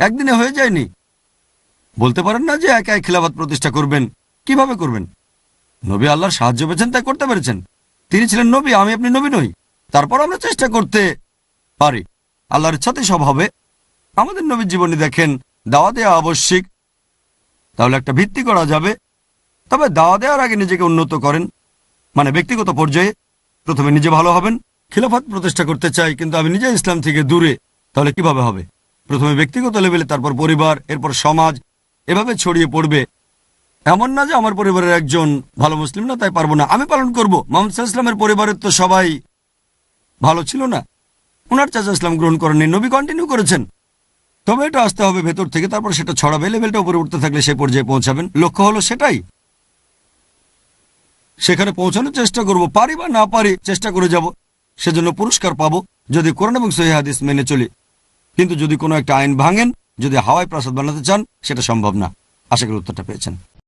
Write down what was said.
একদিনে হয়ে যায়নি। বলতে পারেন না যে একাই খিলাফত প্রতিষ্ঠা করবেন। কীভাবে করবেন? নবী আল্লাহর সাহায্য পেয়েছেন তাই করতে পেরেছেন। তিনি ছিলেন নবী, আমি আপনি নবী নই। তারপর আমরা চেষ্টা করতে পারি। আল্লাহর ইচ্ছাতে সব হবে। আমাদের নবীর জীবনী দেখেন দাওয়া দেওয়া আবশ্যিক। তাহলে একটা ভিত্তি করা যাবে। তবে দাওয়া দেওয়ার আগে নিজেকে উন্নত করেন। মানে ব্যক্তিগত পর্যায়ে প্রথমে নিজে ভালো হবেন। খিলাফত প্রতিষ্ঠা করতে চাই, কিন্তু আমি নিজে ইসলাম থেকে দূরে। তাহলে কীভাবে হবে? প্রথমে ব্যক্তিগত লেভেলে তারপর পরিবার, এরপর সমাজ, এভাবে ছড়িয়ে পড়বে। এমন না যে আমার পরিবারের একজন ভালো মুসলিম না, তাই পারব না। আমি পালন করব। মোহাম্মদ ইসলামের পরিবারের তো সবাই ভালো ছিল না। ওনার চাচা ইসলাম গ্রহণ করেননি, নবী কন্টিনিউ করেছেন। তবে এটা আসতে হবে ভেতর থেকে, তারপর সেটা ছড়াবে। লেভেলটা উপরে উঠতে থাকলে সে পর্যায়ে পৌঁছাবেন। লক্ষ্য হলো সেটাই। সেখানে পৌঁছানোর চেষ্টা করব। পারি বা না পারি, চেষ্টা করে যাব। সেজন্য পুরস্কার পাবো। যদি কোরআন এবং সহি হাদিস মেনে চলি। কিন্তু যদি কোনো একটা আইন ভাঙেন, যদি হাওয়াই প্রাসাদ বানাতে চান, সেটা সম্ভব না। আশা করি উত্তরটা পেয়েছেন।